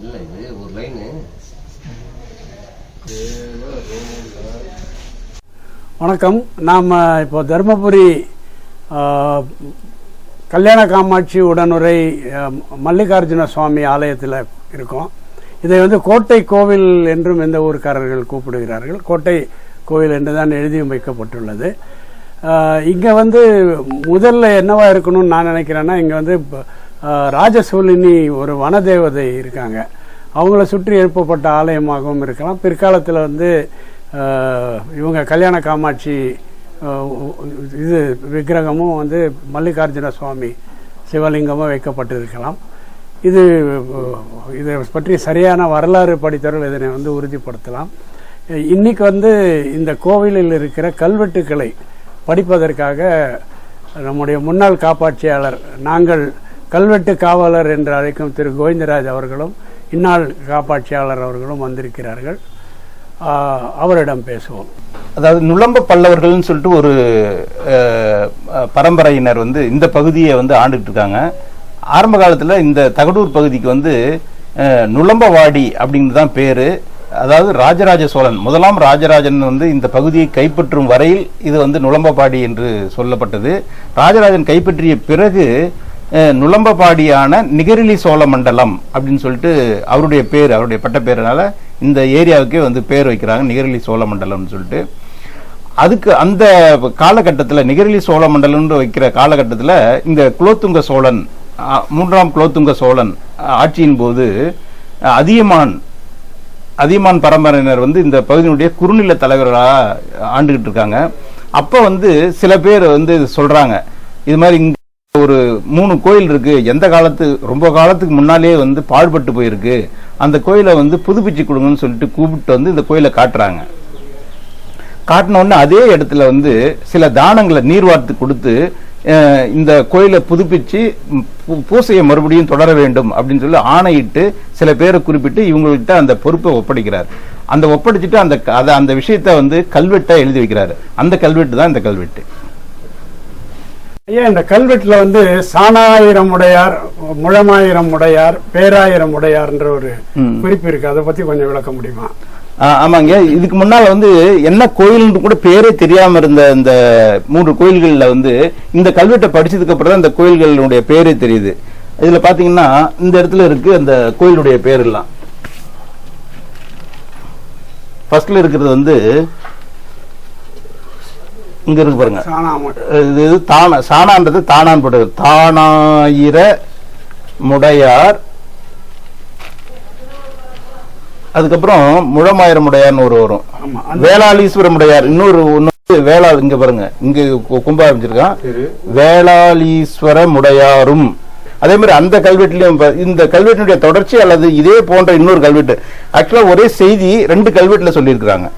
இல்ல இது ஒரு லைனு வணக்கம். நாம் இப்போ தருமபுரி கல்யாண காமாட்சி உடனுரை மல்லிகார்ஜுன சுவாமி ஆலயத்தில் இருக்கோம். இதை வந்து கோட்டை கோவில் என்றும் எந்த ஊர்க்காரர்கள் கூப்பிடுகிறார்கள். கோட்டை கோவில் என்று தான் எழுதியும் வைக்கப்பட்டுள்ளது. இங்கே வந்து முதல்ல என்னவா இருக்கணும்னு நான் நினைக்கிறேன்னா இங்கே வந்து ராஜசூலினி ஒரு வனதேவதை இருக்காங்க. அவங்கள சுற்றி எழுப்பப்பட்ட ஆலயமாகவும் இருக்கலாம். பிற்காலத்தில் வந்து இவங்க கல்யாண காமாட்சி இது விக்கிரகமும் வந்து மல்லிகார்ஜுன சுவாமி சிவலிங்கமும் வைக்கப்பட்டிருக்கலாம். இது இதை பற்றி சரியான வரலாறு படித்தவர்கள் இதனை வந்து உறுதிப்படுத்தலாம். இன்னைக்கு வந்து இந்த கோவிலில் இருக்கிற கல்வெட்டுக்களை படிப்பதற்காக நம்முடைய முன்னாள் காப்பாட்சியாளர் நாங்கள் கல்வெட்டு காவலர் என்று அழைக்கும் திரு கோவிந்தராஜ் அவர்களும் இந்நாள் காப்பாட்சியாளர் அவர்களும் வந்திருக்கிறார்கள். அவரிடம் பேசுவோம். அதாவது நுழம்ப பல்லவர்கள்னு சொல்லிட்டு ஒரு பரம்பரையினர் வந்து இந்த பகுதியை வந்து ஆண்டுட்டு இருக்காங்க ஆரம்ப காலத்தில் இந்த தகடூர் பகுதிக்கு வந்து நுழம்பவாடி அப்படின்னு அப்படிங்கிறது தான் பேரு. அதாவது ராஜராஜ சோழன் முதலாம் ராஜராஜன் வந்து இந்த பகுதியை கைப்பற்றும் வரையில் இது வந்து நுழம்பபாடி என்று சொல்லப்பட்டது. ராஜராஜன் கைப்பற்றிய பிறகு நுளம்பபாடியான நிகரிலி சோழ மண்டலம் அப்படின்னு சொல்லிட்டு அவருடைய பேர் அவருடைய பட்ட பேருனால இந்த ஏரியாவுக்கே வந்து பேர் வைக்கிறாங்க நிகரிலி சோழ மண்டலம்னு சொல்லிட்டு. அதுக்கு அந்த காலகட்டத்தில் நிகரிலி சோழ மண்டலம்னு வைக்கிற காலகட்டத்தில் இந்த குலோத்துங்க சோழன் மூன்றாம் குலோத்துங்க சோழன் ஆட்சியின் போது அதியமான் அதியமான் பரம்பரையினர் வந்து இந்த பகுதியினுடைய குறுநில தலைவர்களாக ஆண்டுகிட்டு இருக்காங்க. அப்போ வந்து சில பேர் வந்து சொல்கிறாங்க இது மாதிரி ஒரு மூணு கோயில் இருக்கு. எந்த காலத்து ரொம்ப காலத்துக்கு முன்னாலே வந்து பாழ்பட்டு போயிருக்கு. அந்த கோயிலை வந்து புதுப்பிச்சு கொடுங்கன்னு சொல்லிட்டு கூப்பிட்டு வந்து இந்த கோயிலை காட்டுறாங்க. காட்டின உடனே அதே இடத்துல வந்து சில தானங்களை நீர்வார்த்து கொடுத்து அஹ், இந்த கோயிலை புதுப்பிச்சு பூ- பூசையை மறுபடியும் தொடர வேண்டும் அப்படின்னு சொல்லி ஆணையிட்டு சில பேரை குறிப்பிட்டு இவங்கள்ட்ட அந்த பொறுப்பை ஒப்படைக்கிறார். அந்த ஒப்படைச்சிட்டு அந்த அதை அந்த விஷயத்தை வந்து கல்வெட்டை எழுதி வைக்கிறாரு. அந்த கல்வெட்டு தான் இந்த கல்வெட்டு. ஐயா இந்த கல்வெட்டுல வந்து சாணாயிரம் உடையார் முழமாயிரம் உடையார் பேராயிரம் உடையார்ன்ற ஒரு. குறிப்பு இருக்கு. அதை பத்தி கொஞ்சம் விளக்க முடியுமா? ஆமாங்க. இதுக்கு முன்னால வந்து என்ன கோயில்னு கூட பேரே தெரியாம இருந்த இந்த மூன்று கோயில்கள்ல வந்து இந்த கல்வெட்டை படிச்சதுக்கு அப்புறம் தான் இந்த கோயில்களுடைய பேரே தெரியுது. இதுல பாத்தீங்கன்னா இந்த இடத்துல இருக்கு அந்த கோயிலுடைய பேர் எல்லாம் ஃபர்ஸ்ட்ல இருக்கிறது வந்து இங்க இருக்கு பாருங்க. இது தான சாணான்றது தானான் போட்டது தானாயிர முடையார். அதுக்கப்புறம் முழமாயிரம் முடையார்னு ஒரு வரும். வேளாளீஸ்வரம் உடையார் இன்னொரு இன்னொரு வேளாள் இங்க பாருங்க இங்க கும்ப ஆரம்பிச்சிருக்கான் வேளாளீஸ்வர முடையாரும். அதே மாதிரி அந்த கல்வெட்டுலயும் இந்த கல்வெட்டினுடைய தொடர்ச்சி அல்லது இதே போன்ற இன்னொரு கல்வெட்டு. ஆக்சுவலா ஒரே செய்தி ரெண்டு கல்வெட்டுல சொல்லியிருக்கிறாங்க.